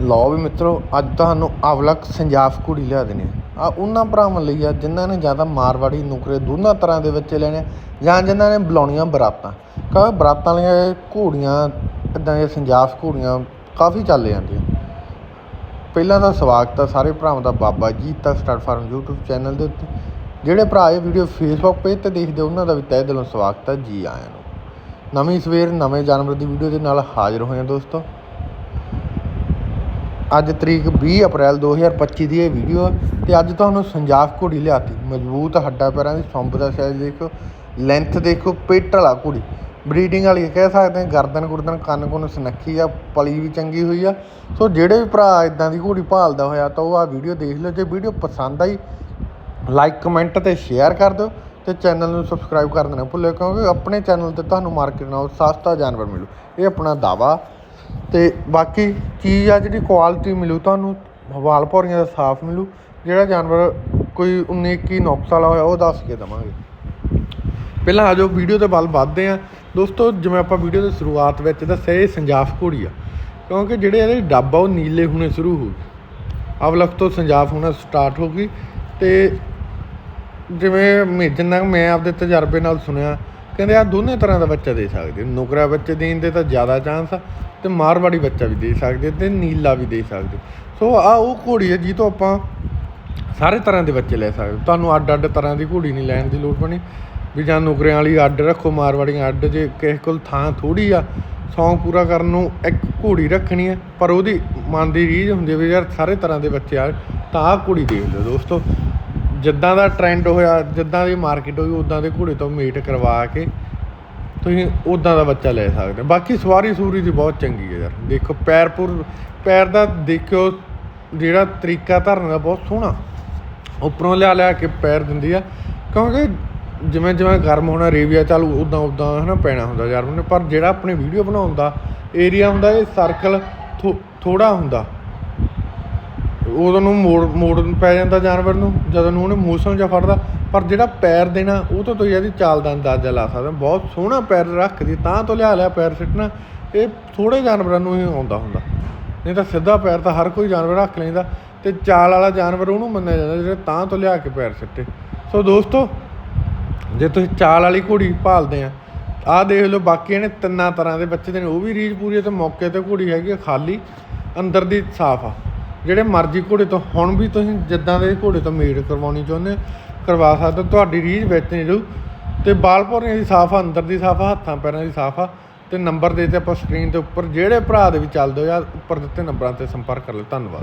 ਲਓ ਵੀ ਮਿੱਤਰੋ ਅੱਜ ਤੁਹਾਨੂੰ ਅਵਲਕ ਸੰਜਾਫ ਘੋੜੀ ਲਿਆ ਦੇਣੀ ਆ ਆਹ ਉਹਨਾਂ ਭਰਾਵਾਂ ਲਈ ਆ ਜਿਨ੍ਹਾਂ ਨੇ ਜ਼ਿਆਦਾ ਮਾਰਵਾੜੀ ਨੁਕਰੇ ਦੋਨਾਂ ਤਰ੍ਹਾਂ ਦੇ ਬੱਚੇ ਲੈਣੇ ਆ, ਜਾਂ ਜਿਨ੍ਹਾਂ ਨੇ ਬੁਲਾਉਣੀਆਂ ਬਰਾਤਾਂ। ਕਿਉਂਕਿ ਬਰਾਤਾਂ ਵਾਲੀਆਂ ਘੋੜੀਆਂ ਇਦਾਂ ਦੀਆਂ ਸੰਜਾਫ ਘੋੜੀਆਂ ਕਾਫੀ ਚੱਲ ਜਾਂਦੀਆਂ। ਪਹਿਲਾਂ ਤਾਂ ਸਵਾਗਤ ਆ ਸਾਰੇ ਭਰਾਵਾਂ ਦਾ ਬਾਬਾ ਜੀ ਤਾਂ ਸਟਾਰਟ ਫਾਰਮ YouTube ਚੈਨਲ ਦੇ ਉੱਤੇ। ਜਿਹੜੇ ਭਰਾ ਇਹ ਵੀਡੀਓ Facebook ਪੇਜ ਤੇ ਦੇਖਦੇ ਉਹਨਾਂ ਦਾ ਵੀ ਤਹਿ ਦਿਲੋਂ ਸਵਾਗਤ ਆ। ਜੀ ਆਇਆਂ ਨੂੰ। ਨਵੀਂ ਸਵੇਰ ਨਵੇਂ ਜਾਨਵਰ ਦੀ ਵੀਡੀਓ ਦੇ ਨਾਲ ਹਾਜ਼ਰ ਹੋਏ ਹਾਂ ਦੋਸਤੋ। ਅੱਜ ਤਰੀਕ 20 ਅਪ੍ਰੈਲ 2025 ਦੀ ਇਹ ਵੀਡੀਓ ਹੈ ਤੇ ਅੱਜ ਤੁਹਾਨੂੰ ਸੰਜਾਫ ਘੋੜੀ ਲਿਆਤੀ। ਮਜ਼ਬੂਤ ਹੱਡਾਂ ਪੈਰਾਂ ਦੀ ਸੰਭ ਦਾ ਸਾਈਜ਼ ਦੇਖੋ ਲੈਂਥ ਦੇਖੋ, ਪਿੱਟ ਵਾਲਾ ਘੋੜੀ। ਬਰੀਡਿੰਗ ਵਾਲੀ ਕਹਿ ਸਕਦੇ ਹਾਂ, ਗਰਦਨ ਗੁਰਦਨ ਕੰਨ ਕੁੰਨ ਸੁਨੱਖੀ ਆ, ਪਲੀ ਵੀ ਚੰਗੀ ਹੋਈ ਆ। ਸੋ ਜਿਹੜੇ ਵੀ ਭਰਾ ਇਦਾਂ ਦੀ ਘੋੜੀ ਭਾਲਦਾ ਹੋਇਆ ਤਾਂ ਉਹ ਆ ਵੀਡੀਓ ਦੇਖ ਲਿਓ। ਜੇ ਵੀਡੀਓ ਪਸੰਦ ਆਈ ਲਾਈਕ ਕਮੈਂਟ ਤੇ ਸ਼ੇਅਰ ਕਰ ਦਿਓ ਤੇ ਚੈਨਲ ਨੂੰ ਸਬਸਕ੍ਰਾਈਬ ਕਰ ਦੇਣਾ ਭੁੱਲਿਓ ਕਿਉਂਕਿ ਆਪਣੇ ਚੈਨਲ ਤੇ ਤੁਹਾਨੂੰ ਮਾਰਕੀਟ ਨਾਲ ਸਸਤਾ ਜਾਨਵਰ ਮਿਲੂ। ਇਹ ਆਪਣਾ ਦਾਵਾ ਤੇ ਬਾਕੀ ਚੀਜ਼ ਆ ਜਿਹੜੀ ਕੁਆਲਿਟੀ ਮਿਲੂ ਤੁਹਾਨੂੰ? ਵਾਲ ਭੌਰੀਆਂ ਦਾ ਸਾਫ਼ ਮਿਲੂ। ਜਿਹੜਾ ਜਾਨਵਰ ਕੋਈ 19 21 ਨੁਕਸ ਵਾਲਾ ਹੋਇਆ, ਉਹ ਦੱਸ ਕੇ ਦੇਵਾਂਗੇ। ਪਹਿਲਾਂ ਆ ਆਜੋ ਵੀਡੀਓ ਦੇ ਵੱਲ ਵੱਧਦੇ ਹਾਂ। ਦੋਸਤੋ, ਜਿਵੇਂ ਆਪਾਂ ਵੀਡੀਓ ਦੀ ਸ਼ੁਰੂਆਤ ਵਿੱਚ ਦੱਸਿਆ, ਇਹ ਸੰਜਾਫ ਘੋੜੀ ਆ। ਕਿਉਂਕਿ ਜਿਹੜੇ ਇਹਦੇ ਡੱਬ ਆ, ਉਹ ਨੀਲੇ ਹੋਣੇ ਸ਼ੁਰੂ ਹੋ ਗਏ। ਅਵਲਖ ਤੋਂ ਸੰਜਾਫ ਹੋਣਾ ਸਟਾਰਟ ਹੋ ਗਈ। ਤੇ ਜਿਵੇਂ ਮੈਂ ਜਿੰਨਾ ਮੈਂ ਆਪਦੇ ਤਜਰਬੇ ਨਾਲ ਸੁਣਿਆ ਕਹਿੰਦੇ ਆ ਦੋਨੇ ਤਰ੍ਹਾਂ ਦਾ ਬੱਚਾ ਦੇ ਸਕਦੇ ਨੁਕਰਾ ਬੱਚੇ ਦੇਣ ਦੇ ਤਾਂ ਜ਼ਿਆਦਾ ਚਾਂਸ ਆ ਤੇ ਮਾਰਵਾੜੀ ਬੱਚਾ ਵੀ ਦੇ ਸਕਦੇ ਤੇ ਨੀਲਾ ਵੀ ਦੇ ਸਕਦੇ ਸੋ ਆ ਉਹ ਘੋੜੀ ਹੈ ਜੀ ਤੋਂ ਆਪਾਂ ਸਾਰੇ ਤਰ੍ਹਾਂ ਦੇ ਬੱਚੇ ਲੈ ਸਕਦੇ ਤੁਹਾਨੂੰ ਅੱਡ ਅੱਡ ਤਰ੍ਹਾਂ ਦੀ ਘੋੜੀ ਨਹੀਂ ਲੈਣ ਦੀ ਲੋੜ ਪਣੀ। ਵੀ ਜਾਂ ਨੁਕਰਿਆਂ ਵਾਲੀ ਅੱਡ ਰੱਖੋ, ਮਾਰਵਾੜੀਆਂ ਅੱਡ, ਜੇ ਕਿਸੇ ਕੋਲ ਥਾਂ ਥੋੜੀ ਆ ਸੌਂਗ ਪੂਰਾ ਕਰਨ ਨੂੰ ਇੱਕ ਘੋੜੀ ਰੱਖਣੀ ਹੈ ਪਰ ਉਹਦੀ ਮਨ ਦੀ ਰੀਝ ਹੁੰਦੀ ਵੀ ਯਾਰ ਸਾਰੇ ਤਰ੍ਹਾਂ ਦੇ ਬੱਚੇ ਆ, ਤਾਂ ਆਹ ਘੋੜੀ ਦੇਖ ਲਓ ਦੋਸਤੋ। ਜਿੱਦਾਂ ਦਾ ਟ੍ਰੈਂਡ ਹੋਇਆ, ਜਿੱਦਾਂ ਦੀ ਮਾਰਕੀਟ ਹੋਈ ਉਦਾਂ ਦੇ ਘੋੜੇ ਤੋਂ ਮੀਟ ਕਰਵਾ ਕੇ ਤੁਸੀਂ ਉਦਾਂ ਦਾ ਬੱਚਾ ਲੈ ਸਕਦੇ ਬਾਕੀ ਸਵਾਰੀ ਸੂਰੀ ਦੀ ਬਹੁਤ ਚੰਗੀ ਹੈ ਯਾਰ। ਦੇਖੋ ਪੈਰਪੁਰ ਪੈਰ ਦਾ ਦੇਖਿਓ, ਜਿਹੜਾ ਤਰੀਕਾ ਧਰਨ ਦਾ ਬਹੁਤ ਸੋਹਣਾ। ਉੱਪਰੋਂ ਲਿਆ ਲਿਆ ਕੇ ਪੈਰ ਦਿੰਦੀ ਆ। ਕਿਉਂਕਿ ਜਿਵੇਂ ਜਿਵੇਂ ਗਰਮ ਹੋਣਾ, ਰੇਵੀਆ ਚਾਲੂ ਉਦਾਂ ਉਦਾਂ ਹਨਾ ਪੈਣਾ ਹੁੰਦਾ ਯਾਰ। ਉਹਨੇ ਪਰ ਜਿਹੜਾ ਆਪਣੇ ਵੀਡੀਓ ਬਣਾਉਣ ਦਾ ਏਰੀਆ ਹੁੰਦਾ, ਇਹ ਸਰਕਲ ਥੋੜਾ ਹੁੰਦਾ। ਉਦੋਂ ਨੂੰ ਮੋੜ ਮੋੜਨ ਪੈ ਜਾਂਦਾ ਜਾਨਵਰ ਨੂੰ, ਜਦੋਂ ਨੂੰ ਉਹਨੇ ਮੂਸਮ ਜਾਂ ਫੜਦਾ, ਪਰ ਜਿਹੜਾ ਪੈਰ ਦੇਣਾ, ਉਹ ਤੋਂ ਤੁਸੀਂ ਇਹਦੀ ਚਾਲ ਦਾ ਅੰਦਾਜ਼ਾ ਲਾ ਸਕਦੇ ਹੋ। ਬਹੁਤ ਸੋਹਣਾ ਪੈਰ ਰੱਖਦੀ ਤਾਂ ਤੋਂ ਲਿਆ ਲਿਆ ਪੈਰ ਸਿੱਟਣਾ, ਇਹ ਥੋੜੇ ਜਾਨਵਰਾਂ ਨੂੰ ਹੀ ਆਉਂਦਾ ਹੁੰਦਾ। ਨਹੀਂ ਤਾਂ ਸਿੱਧਾ ਪੈਰ ਤਾਂ ਹਰ ਕੋਈ ਜਾਨਵਰ ਰੱਖ ਲੈਂਦਾ ਤੇ ਚਾਲ ਵਾਲਾ ਜਾਨਵਰ ਉਹਨੂੰ ਮੰਨਿਆ ਜਾਂਦਾ ਜਿਹੜੇ ਤਾਂ ਤੋਂ ਲਿਆ ਕੇ ਪੈਰ ਸਿੱਟੇ। ਸੋ ਦੋਸਤੋ, ਜੇ ਤੁਸੀਂ ਚਾਲ ਵਾਲੀ ਘੋੜੀ ਭਾਲਦੇ ਆ, ਆਹ ਦੇਖ ਲਓ ਬਾਕੀ ਇਹਨੇ ਤਿੰਨਾਂ ਤਰ੍ਹਾਂ ਦੇ ਬੱਚੇ ਦੇ ਨੇ, ਉਹ ਵੀ ਰੀਝ ਪੂਰੀ ਹੈ ਤੇ ਮੌਕੇ ਤੇ ਘੋੜੀ ਹੈਗੀ ਆ ਖਾਲੀ, ਅੰਦਰ ਦੀ ਸਾਫ਼ ਆ। ਜਿਹੜੇ ਮਰਜ਼ੀ ਘੋੜੇ ਤੋਂ, ਹੁਣ ਵੀ ਤੁਸੀਂ ਜਿੱਦਾਂ ਦੇ ਘੋੜੇ ਤੋਂ ਮੇਡ ਕਰਵਾਉਣੀ ਚਾਹੁੰਦੇ ਕਰਵਾ ਸਕਦੇ ਹੋ। ਤੁਹਾਡੀ ਰੀਝ ਵਿੱਚ ਨਹੀਂ ਰਹੂ। ਤੇ ਬਾਲ ਭੌਰੀਆਂ ਦੀ ਸਾਫ਼ ਆ, ਅੰਦਰ ਦੀ ਸਾਫ਼ ਆ, ਹੱਥਾਂ ਪੈਰਾਂ ਦੀ ਸਾਫ਼ ਆ। ਤੇ ਨੰਬਰ ਦੇ ਤੇ ਆਪਾਂ ਸਕਰੀਨ ਦੇ ਉੱਪਰ, ਜਿਹੜੇ ਭਰਾ ਦੇ ਵੀ ਚੱਲਦੇ ਹੋ ਜਾਂ ਉੱਪਰ ਦਿੱਤੇ ਨੰਬਰਾਂ ਤੇ ਸੰਪਰਕ ਕਰ ਲਓ। ਧੰਨਵਾਦ।